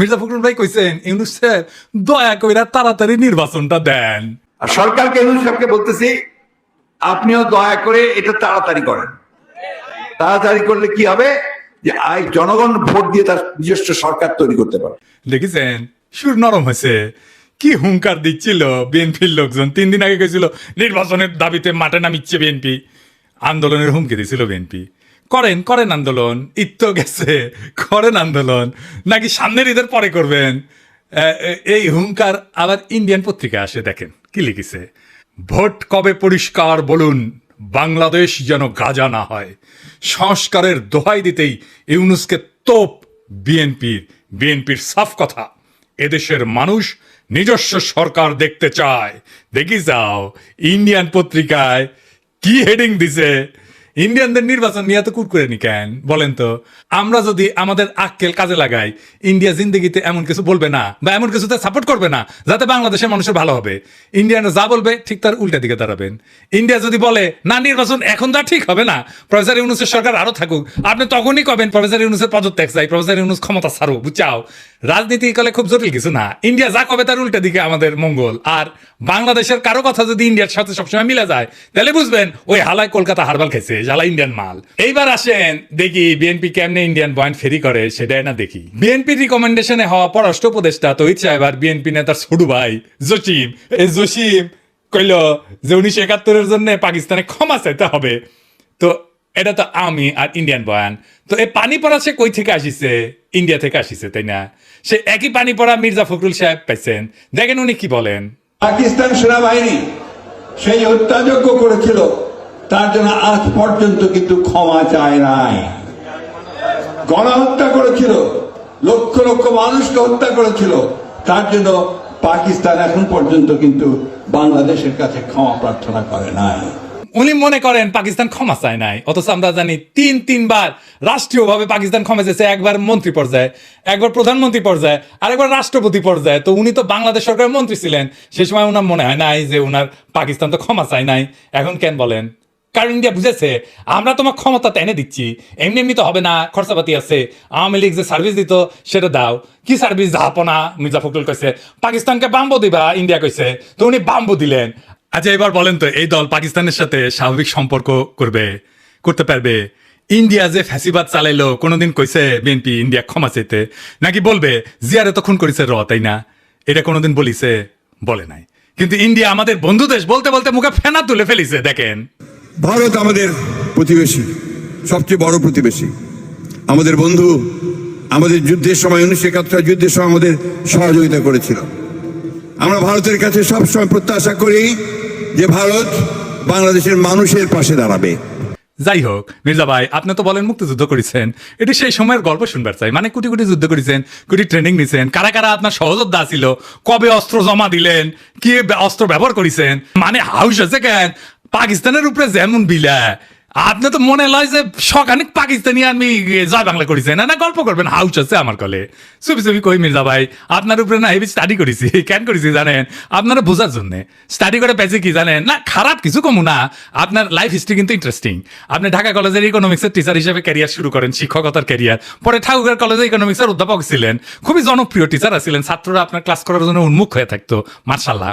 মির্জা ফখরুল ভাই কইছেন ইউনুস সাহেব দয়া কইরা তাড়াতাড়ি নির্বাচনটা দেন। আর সরকারকে ইউনুস সাহেবকে বলতেছি আপনিও দয়া করে এটা তাড়াতাড়ি করেন। তাড়াতাড়ি করলে কি হবে? যে আই জনগণ ভোট দিয়ে তার নিজস্ব সরকার তৈরি করতে পারে। দেখেছেন সুর নরম হয়েছে। কি হুঙ্কার দিচ্ছিল বিএনপির লোকজন। তিন দিন আগে গেছিল নির্বাচনের দাবিতে মাঠে নামিচ্ছে বিএনপি। আন্দোলনের হুমকি দিয়েছিল বিএনপি। করেন করেন আন্দোলন। তো গেছে, করেন আন্দোলন। নাকি সামনের ঈদের পরে করবেন? এই হুঙ্কার আবার ইন্ডিয়ান পত্রিকা আসে, দেখেন, কি লিখেছে? ভোট কবে পরিষ্কার বলুন, বাংলাদেশ যেন গাজা না হয়। সংস্কারের দোহাই দিতেই ইউনুসকে তোপ বিএনপির বিএনপির সাফ কথা। এদেশের মানুষ নিজস্ব সরকার দেখতে চায়। দেখি যাও, ইন্ডিয়ান পত্রিকায় কি হেডিং দিছে? ইন্ডিয়ানদের নির্বাচন নিয়ে এত কুরকুরে নি কেন? বলেন তো, আমরা যদি আমাদের আক্কেল কাজে লাগাই, ইন্ডিয়া জিন্দগিতে এমন কিছু বলবে না, বা এমন কিছুতে সাপোর্ট করবে না, যাতে বাংলাদেশের মানুষের ভালো হবে। ইন্ডিয়ানরা যা বলবে, ঠিক তার উল্টা দিকে দাঁড়াবেন। ইন্ডিয়া যদি বলে, না, নির্বাচন এখন যা ঠিক হবে না, প্রফেসর ইউনুসের সরকার আরও থাকুক। আপনি তখনই কবেন, প্রফেসর ইউনুসের পদত্যাগ চাই, প্রফেসর ইউনুস ক্ষমতা ছাড়ো বুঝাও। রাজনীতি কলে খুব জটিল কিছু না। ইন্ডিয়া যা কবে তার উল্টা দিকে আমাদের মঙ্গল। আর বাংলাদেশের কারও কথা যদি ইন্ডিয়ার সাথে সবসময় মিলে যায়, তাহলে বুঝবেন, ওই হালায় কলকাতা হারবাল খেয়েছে জ্বালা ইন্ডিয়ান মাল। এইবার আসেন, দেখি বিএনপি কেমনে ইন্ডিয়ান পয়েন্ট ফেরি করে, সেটাই না দেখি। বিএনপি রিকমেন্ডেশনে হওয়া পররাষ্ট্র উপদেষ্টা তহিদ সাহেব আর বিএনপি নেতার ছোট ভাই জসিম। এই জসিম কইল যে উনিশশো একাত্তরের জন্য পাকিস্তানে ক্ষমা চাইতে হবে। তো এটা তো আমি আর ইন্ডিয়ান বয়ান তো এই পানি পড়া সে কই থেকে আসিছে? ইন্ডিয়া থেকে আসিছে, তাই না? সে একই পানি পড়া মির্জা ফখরুল সাহেব পাইছেন। দেখেন উনি কি বলেন। পাকিস্তান সেনাবাহিনী সেই হত্যাযজ্ঞ করেছিল। তার জন্য আজ পর্যন্ত কিন্তু ক্ষমা চায় নাই। গণহত্যা করেছিল। লক্ষ লক্ষ মানুষকে হত্যা করেছিল। তার জন্য পাকিস্তান এখন পর্যন্ত কিন্তু বাংলাদেশের কাছে ক্ষমা প্রার্থনা করে নাই। উনি মনে করেন পাকিস্তান ক্ষমা চায় নাই। অথচ আমরা জানি তিন, তিনবার রাষ্ট্রীয়ভাবে পাকিস্তান ক্ষমা চেয়েছে। একবার মন্ত্রী পর্যায়ে, একবার প্রধানমন্ত্রী পর্যায়ে আর একবার রাষ্ট্রপতি পর্যায়ে। তো উনি তো বাংলাদেশ সরকারের মন্ত্রী ছিলেন। সে সময় ওনার মনে হয় নাই যে ওনার পাকিস্তান তো ক্ষমা চায় নাই। এখন কেন বলেন? কারণ ইন্ডিয়া বুঝেছে, আমরা তোমার ক্ষমতা এনে দিচ্ছি। এমনি এমনি তো হবে না, খরচাপাতি আছে, আওয়ামী লীগ যে সার্ভিস দিত, সেটা দাও। কি সার্ভিস যাপনা মির্জা ফখরুল কইছে, পাকিস্তানকে বাম্বো দিবা ইন্ডিয়া কইছে। তো উনি বাম্বো দিলেন। আচ্ছা এবার বলেন তো, এই দল পাকিস্তানের সাথে স্বাভাবিক সম্পর্ক করবে, করতে পারবে? ইন্ডিয়া যে ফ্যাসিবাদ চালাইলো, কোনোদিন কইছে বিএনপি ইন্ডিয়া ক্ষমা চাইতে? নাকি বলবে, জিয়ারে তখন করেছে র তাই না? এটা কোনোদিন বলিছে, বলে নাই। কিন্তু ইন্ডিয়া আমাদের বন্ধু দেশ, বলতে বলতে মুখে ফেনা তুলে ফেলিছে, দেখেন। ভারত আমাদের প্রতিবেশী, সবচেয়ে বড় প্রতিবেশী। আমাদের বন্ধু, আমাদের যুদ্ধের সময় উনিশশো একাত্তর যুদ্ধের সময় আমাদের সহযোগিতা করেছিল। আমরা ভারতের কাছে সবসময় প্রত্যাশা করি যে ভারত বাংলাদেশের মানুষের পাশে দাঁড়াবে। যাই হোক, মির্জা ভাই, আপনি তো বলেন মুক্তিযুদ্ধ করেছেন। এটি সেই সময়ের গল্প শুনবার চাই। মানে কোটি কোটি যুদ্ধ করেছেন, কোটি ট্রেনিং নিছেন। কারা কারা আপনার সহযোদ্ধা ছিল? কবে অস্ত্র জমা দিলেন? কি অস্ত্র ব্যবহার করেছেন? মানে হাউস আছে কেন? পাকিস্তানের উপরে যেমন বিলা, আপনি তো মনে লয় যে সকানিক পাকিস্তানি আমি জয় বাংলা করেছেন না না, গল্প করবেন, হাউস আছে আমার কলে। চুপি চুপি কই মির্জা ভাই? আপনার উপরে না হেভি স্টাডি করেছি, কেন করেছি জানেন? আপনারা বোঝার জন্য। স্টাডি করে পেয়েছে কি জানেন? না, খারাপ কিছু কমু না। আপনার লাইফ হিস্ট্রি কিন্তু ইন্টারেস্টিং আপনি ঢাকা কলেজের ইকোনমিক্সের টিচার হিসেবে ক্যারিয়ার শুরু করেন, শিক্ষকতার ক্যারিয়ার পরে ঠাকুরগাঁও কলেজে ইকোনমিক্সের অধ্যাপক ছিলেন। খুবই জনপ্রিয় টিচার ছিলেন ছাত্ররা আপনার ক্লাস করার জন্য উন্মুখ হয়ে থাকতো মার্শাল্লাহ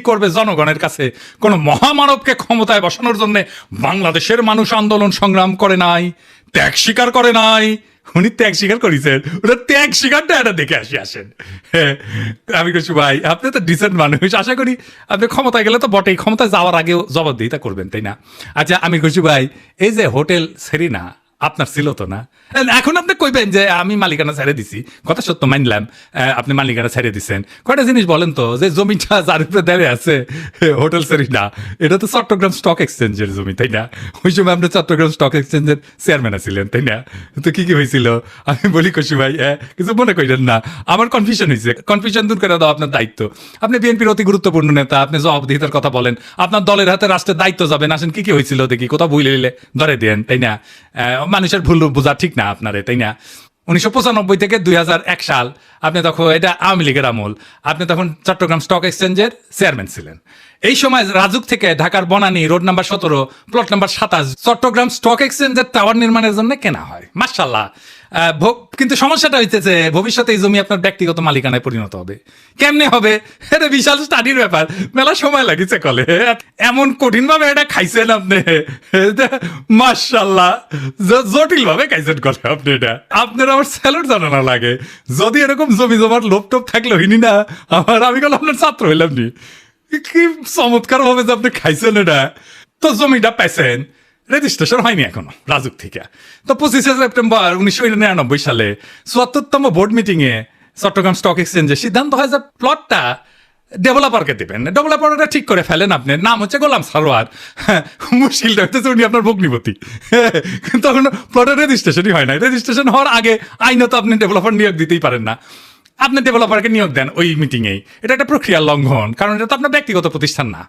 করবে জনগণের কাছে। কোন মহামানবকে ক্ষমতায় বসানোর জন্য বাংলাদেশের মানুষ আন্দোলন সংগ্রাম করে নাই ত্যাগ স্বীকার করে নাই। উনি ত্যাগ স্বীকার করেছেন। ওটা ত্যাগ স্বীকারটা এটা দেখে আসি আসেন। হ্যাঁ, আমি কইছি ভাই আপনি তো ডিসেন্ট মানুষ। আশা করি আপনি ক্ষমতায় গেলে তো বটেই। ক্ষমতায় যাওয়ার আগেও জবাবদিহিতা করবেন তাই না? আচ্ছা আমি কইছি ভাই এই যে হোটেল সেরিনা আপনার ছিল তো না? এখন আপনি কইবেন যে, আমি মালিকানা ছেড়ে দিছি। কথা সত্য মানলাম আপনি মালিকানা ছেড়ে দিছেন। কয়টা জিনিস বলেন তো? যে জমিটা যার উপরে দাঁড়িয়ে আছে, হোটেল সেরিনা এটা তো চট্টগ্রাম স্টক এক্সচেঞ্জের জমি, তাই না? ওই সময় আপনি চট্টগ্রাম স্টক এক্সচেঞ্জের চেয়ারম্যান ছিলেন তাই না? তো কি কি হয়েছিল? আমি বলি কশি ভাই কিছু মনে করেন না। আমার কনফিউশন হয়েছে কনফিউশন দূর করে দাও আপনার দায়িত্ব। আপনি বিএনপির অতি গুরুত্বপূর্ণ নেতা, আপনি জবাবদিহিতার কথা বলেন। আপনার দলের হাতে রাষ্ট্রের দায়িত্ব যাবেন আসেন, কি কি হয়েছিল দেখি, কোথাও ভুলে নিলে ধরে দেন, তাই না? মানুষের ভুল বোঝা ঠিক না আপনারে, তাই না? উনিশশো পঁচানব্বই থেকে দুই হাজার এক সাল আপনি তখন, এটা আওয়ামী লীগের আমল, আপনি তখন চট্টগ্রাম স্টক এক্সচেঞ্জের চেয়ারম্যান ছিলেন। এই সময় রাজুক থেকে ঢাকার বনানী, রোড নাম্বার সতেরো, প্লট নাম্বার সাতাশ, চট্টগ্রাম স্টক এক্সচেঞ্জের টাওয়ার নির্মাণের জন্য কেনা হয়। মার্শাল্লাহ কিন্তু সমস্যাটা হইতেছে, ভবিষ্যতে এই জমি আপনার ব্যক্তিগত মালিকানায় পরিণত হবে। কেমনে হবে? এটা বিশাল স্টাডির ব্যাপার। মেলা সময় লাগিছে কলে। এমন কঠিন ভাবে এটা খাইছেন আপনি। মার্শাল্লাহ জটিল ভাবে খাইছেন কলে আপনি এটা। আপনার আমার স্যালুট জানানো লাগে। যদি এরকম জমি জমার লোভ টোপ থাকলে হইনি না? আমার আমি গেল আপনার ছাত্র হইলাম নি। কি চমৎকার ভাবে যে আপনি খাইছেন এটা। তো জমিটা পাইছেন। রেজিস্ট্রেশন হয়নি এখনও, রাজুক থেকে। তো পঁচিশে সেপ্টেম্বর উনিশশো নিরানব্বই সালে চুয়াত্তরতম বোর্ড মিটিং এ চট্টগ্রাম স্টক এক্সচেঞ্জে সিদ্ধান্ত হয় যে প্লটটা ডেভেলপারকে দেবেন। ডেভেলপারটা ঠিক করে ফেলেন আপনি। নাম হচ্ছে গোলাম সারোয়ার। মুশকিলটা হইতেছে, উনি আপনার ভগ্নিপতি। তখন প্লটের রেজিস্ট্রেশনই হয় না রেজিস্ট্রেশন হওয়ার আগে আইনত আপনি ডেভেলপার নিয়োগ দিতেই পারেন না। আপনি ডেভেলপারকে নিয়োগ দেন ওই মিটিংয়েই এটা একটা প্রক্রিয়া লঙ্ঘন, কারণ এটা তো আপনার ব্যক্তিগত প্রতিষ্ঠান না।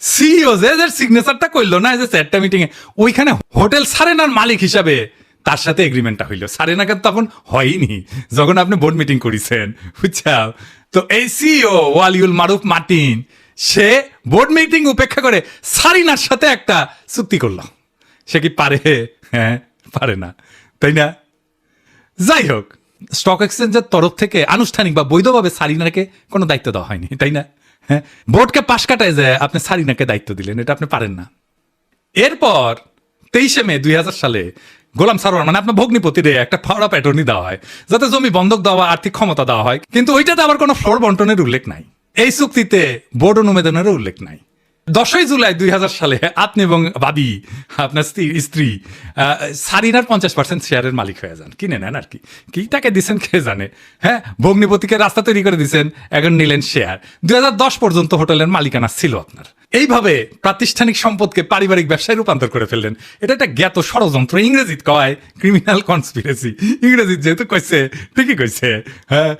সিইও যে যে সিগনেচারটা করল না যে চারটা মিটিং এ, ওইখানে হোটেল সারেনার মালিক হিসাবে তার সাথে এগ্রিমেন্টটা হইল। সারেনাকে তখন হয়নি, যখন আপনি বোর্ড মিটিং করেছেন, বুঝছাও? তো এই সিইও ওয়ালিউল মারুফ মার্টিন, সে বোর্ড মিটিং উপেক্ষা করে সারিনার সাথে একটা চুক্তি করল। সে কি পারে? হ্যাঁ পারে না। তাই না? যাই হোক স্টক এক্সচেঞ্জের তরফ থেকে আনুষ্ঠানিক বা বৈধভাবে সারিনাকে কোনো দায়িত্ব দেওয়া হয়নি, তাই না? হ্যাঁ? বোর্ডকে পাশ কাটায় যে আপনি সারিনাকে দায়িত্ব দিলেন, এটা আপনি পারেন না। এরপর তেইশে মে দুই হাজার সালে গোলাম সারোয়ার মানে আপনার ভগ্নিপতিরে একটা ফাওড়া প্যাটার্নই দেওয়া হয়, যাতে জমি বন্ধক দেওয়া, আর্থিক ক্ষমতা দেওয়া হয়। কিন্তু ওইটাতে আবার কোনো ফ্লোর বন্টনের উল্লেখ নাই। এই চুক্তিতে বোর্ড অনুমোদনেরও উল্লেখ নাই। দশই জুলাই দুই হাজার সালে আপনি এবং বাদী আপনার স্ত্রী স্ত্রী সারিনার পঞ্চাশ পার্সেন্ট শেয়ারের মালিক হয়ে যান। কিনে নেন আর কি। কি টাকা দিচ্ছেন কে জানে? হ্যাঁ ভগ্নিপতিকে রাস্তা তৈরি করে দিচ্ছেন এখন নিলেন শেয়ার দুই পর্যন্ত হোটেলের মালিকানা ছিল আপনার। এইভাবে প্রাতিষ্ঠানিক সম্পদকে পারিবারিক ব্যবসায় রূপান্তর করে ফেললেন। এটা একটা জ্ঞাত ষড়যন্ত্র, ইংরেজিত কয় ক্রিমিনাল কনস্পিরেসি ইংরেজিত যেহেতু কইছে, ঠিকই কইছে হ্যাঁ।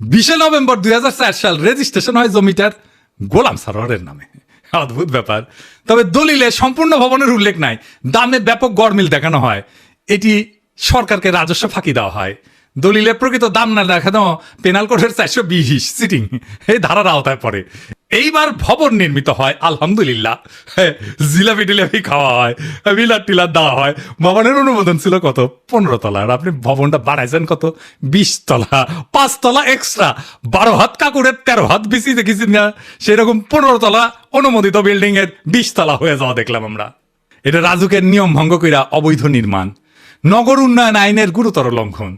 বিশে নভেম্বর দুই হাজার চার সাল রেজিস্ট্রেশন হয় জমিটার গোলাম সারোয়ারের নামে। অদ্ভুত ব্যাপার। তবে দলিলে সম্পূর্ণ ভবনের উল্লেখ নাই। দামে ব্যাপক গড়মিল দেখানো হয়। এটি সরকারকে রাজস্ব ফাঁকি দেওয়া হয়। দলিলে প্রকৃত দাম না দেখানো পেনাল কোডের চারশো বিশ সিটিং এই ধারার আওতায় পড়ে। এইবার ভবন নির্মিত হয় আলহামদুলিল্লাহ। হ্যাঁ, জিলাপি টিলাপি খাওয়া হয় বিলার টিলার দেওয়া হয়। ভবনের অনুমোদন ছিল কত? পনেরো তলা। আর আপনি ভবনটা বাড়াইছেন কত? বিশ তলা। পাঁচ তলা এক্সট্রা বারো হাত কাকুরের তেরো হাত বেশি দেখেছি না? সেরকম পনেরো তলা অনুমোদিত বিল্ডিং এর বিশতলা হয়ে যাওয়া দেখলাম আমরা। এটা রাজুকের নিয়ম ভঙ্গ কইরা অবৈধ নির্মাণ। নগর উন্নয়ন আইনের গুরুতর লঙ্ঘন।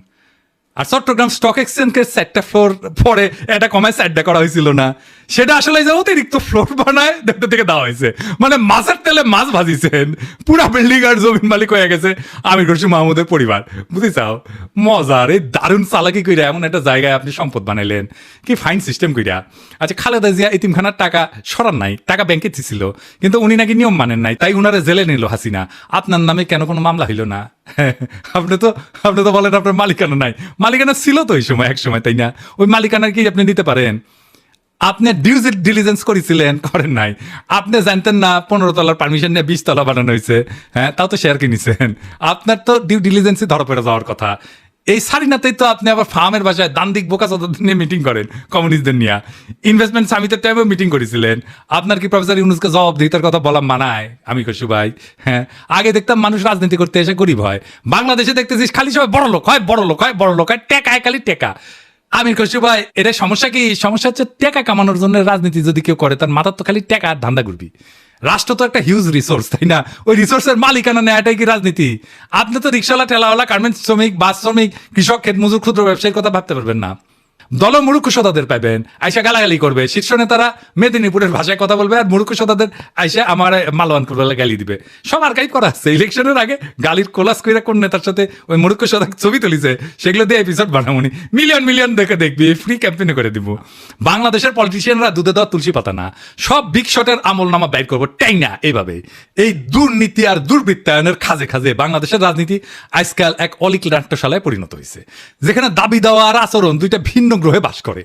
আর চট্টগ্রাম স্টক এক্সচেঞ্জের চারটা ফ্লোর পরে এটা কমায় চারটা করা হয়েছিল না। সেটা আসলে যে অতিরিক্ত ফ্লোর বানায়, দেখতে থেকে দেওয়া হয়েছে। মানে মাছের তেলে মাছ ভাজিছেন, পুরা বিল্ডিং আর জমিন মালিক হয়ে গেছে, আমির খুশি মাহমুদের পরিবার। বুঝি চাও মজার, এই দারুণ চালাকি কইরা এমন একটা জায়গায় আপনি সম্পদ বানাইলেন। কি ফাইন সিস্টেম কইরা। আচ্ছা খালেদা জিয়া এতিমখানার টাকা সরান নাই, টাকা ব্যাংকে ছিল কিন্তু উনি নাকি নিয়ম মানেন নাই, তাই উনারে জেলে নিল হাসিনা। আপনার নামে কেন কোনো মামলা হইল না? আপনি তো আপনি তো বলেন আপনার মালিকানা নাই। মালিকানা ছিল তো ওই সময়, এক সময়, তাই না? ওই মালিকানা কি আপনি দিতে পারেন? আপনি ডিউ ডিলিজেন্স করেছিলেন, করেন নাই। আপনি জানতেন না, পনেরো তলার পারমিশন নিয়ে বিশ তলা বানানো হয়েছে। হ্যাঁ তাও তো শেয়ার কিনেছেন। আপনার তো ডিউ ডিলিজেন্সই ধরা পড়ে যাওয়ার কথা। এই সারিনাতেই তো আপনি আবার ফার্মের বাসায় দান্দিক বোকা চাঁদাদের নিয়ে মিটিং করেন কমিউনিস্টদের নিয়ে। ইনভেস্টমেন্ট সামিটের টাইমেও মিটিং করেছিলেন। আপনার কি প্রফেসর ইউনুসকে জবাবদিহিতার কথা বলা মানায়? আমি কসু ভাই হ্যাঁ আগে দেখতাম মানুষ রাজনীতি করতে এসে গরিব হয়। বাংলাদেশে দেখতেছিস, খালি সবাই বড় লোক হয় বড় লোক হয় বড় লোক হয় টেকায় খালি টেকা। আমির কশু ভাই এটা সমস্যা কি? সমস্যা হচ্ছে টাকা কামানোর জন্য রাজনীতি যদি কেউ করে, তার মাথার তো খালি টাকা আর ধান্দা করবি রাষ্ট্র তো একটা হিউজ রিসোর্স তাই না? ওই রিসোর্সের মালিকানা নেওয়াটাই কি রাজনীতি? আপনি তো রিক্সাওয়ালা, ঠেলাওয়ালা গার্মেন্টস শ্রমিক বাস শ্রমিক, কৃষক, ক্ষেত মজুর, ক্ষুদ্র ব্যবসায়ীর কথা ভাবতে পারবেন না। দল মূর্খ সদাদের পাবেন আইসা গালাগালি করবে। শীর্ষ নেতারা মেদিনীপুরের ভাষায় কথা বলবে আর মূর্খ সদাদের আইসা আমার মালওয়ান করবে গালি দিবে। সব আর্কাইভ করা আছে? ইলেকশনের আগে গালির কোলাস কইরা কোন নেতার সাথে ওই মূর্খ সদা ছবি তুলিছে? সেগুলো দিয়ে এপিসোড বানামুনি মিলিয়ন মিলিয়ন দেখে দেখবি ফ্রি ক্যাম্পেইন করে দিব। বাংলাদেশের পলিটিশিয়ানরা দুধে দেওয়া তুলসী পাতা না। সব বিগ শটের আমল নামা ব্যয় করব টাই না, এইভাবে। এই দুর্নীতি আর দুর্বৃত্তায়নের খাজে খাজে বাংলাদেশের রাজনীতি আজকাল এক অলিক নাট্যশালায় পরিণত হয়েছে যেখানে দাবি দেওয়া আর আচরণ দুইটা ভিন্ন গ্রহে বাস করে।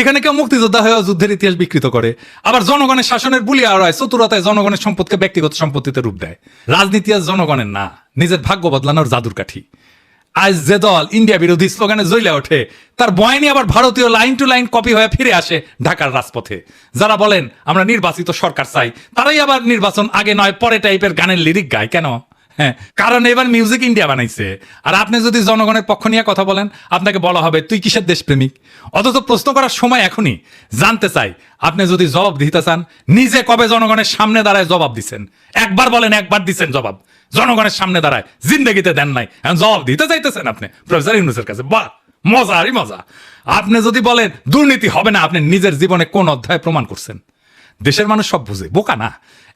এখানে কেউ মুক্তিযোদ্ধা হয়ে যুদ্ধের ইতিহাস বিকৃত করে। আবার জনগণের শাসনের বুলি আড়ায় চতুরতায় জনগণের সম্পদকে ব্যক্তিগত সম্পত্তিতে রূপ দেয়। রাজনীতি আর জনগণের না, নিজের ভাগ্য বদলানোর জাদুর কাঠি। আজ যে দল ইন্ডিয়া বিরোধী স্লোগানে জ্বলে ওঠে, তার বয়ানি আবার ভারতীয় লাইন টু লাইন কপি হয়ে ফিরে আসে ঢাকার রাজপথে। যারা বলেন, আমরা নির্বাচিত সরকার চাই, তারাই আবার নির্বাচন আগে নয়, পরে টাইপের গানের লিরিক গায়, কেন? হ্যাঁ কারণ এবার মিউজিক ইন্ডিয়া বানাইছে। আর আপনি যদি জনগণের পক্ষ নিয়ে কথা বলেন, আপনাকে বলা হবে, তুই কিসের দেশপ্রেমিক? অথচ প্রশ্ন করার সময় এখনই জানতে চাই, আপনি যদি জবাব দিতে চান, নিজে কবে জনগণের সামনে দাঁড়ায় জবাব দিছেন? একবার বলেন, একবার দিছেন জবাব। জনগণের সামনে দাঁড়ায়, জিন্দগিতে দেন নাই। জবাব দিতে চাইতেছেন আপনি, প্রফেসর ইউনুসের কাছে। বাহ মজারই মজা। আপনি যদি বলেন, দুর্নীতি হবে না আপনি নিজের জীবনে কোন অধ্যায় প্রমাণ করছেন? দেশের মানুষ সব বুঝে, বোকা না।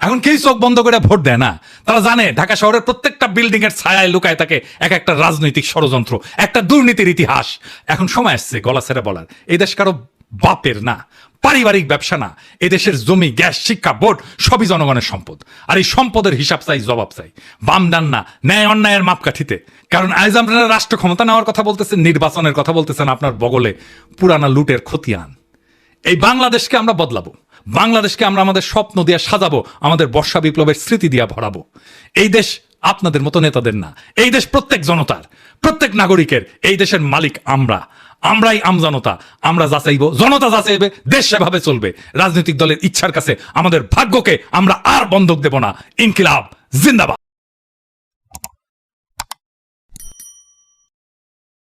এখন কেউ চোখ বন্ধ করে ভোট দেয় না? তারা জানে ঢাকা শহরের প্রত্যেকটা বিল্ডিং এর ছায়ায় লুকায় থাকে এক একটা রাজনৈতিক ষড়যন্ত্র, একটা দুর্নীতির ইতিহাস। এখন সময় আসছে গলা ছেড়ে বলার। এই দেশ কারও বাপের না, পারিবারিক ব্যবসা না এদেশের জমি, গ্যাস, শিক্ষা, বোর্ড, সবই জনগণের সম্পদ। আর এই সম্পদের হিসাব চাই, জবাব চাই। বাম ডান না, ন্যায় অন্যায়ের মাপকাঠিতে। কারণ আজ আপনারা রাষ্ট্র ক্ষমতা নেওয়ার কথা বলতেছেন, নির্বাচনের কথা বলতেছেন, আপনার বগলে পুরানা লুটের খতিয়ান। এই বাংলাদেশকে আমরা বদলাবো। বাংলাদেশকে আমরা আমাদের স্বপ্ন দিয়ে সাজাবো, আমাদের বর্ষা বিপ্লবের স্মৃতি দিয়ে ভরাবো। এই দেশ আপনাদের মতো নেতাদের না। এই দেশ প্রত্যেক জনতার, প্রত্যেক নাগরিকের, এই দেশের মালিক আমরা। আমরাই আমজনতা আমরা যাচাইব। জনতা যাচাইবে, দেশ সেভাবে চলবে। রাজনৈতিক দলের ইচ্ছার কাছে আমাদের ভাগ্যকে আমরা আর বন্ধক দেব না। ইনকিলাব, জিন্দাবাদ।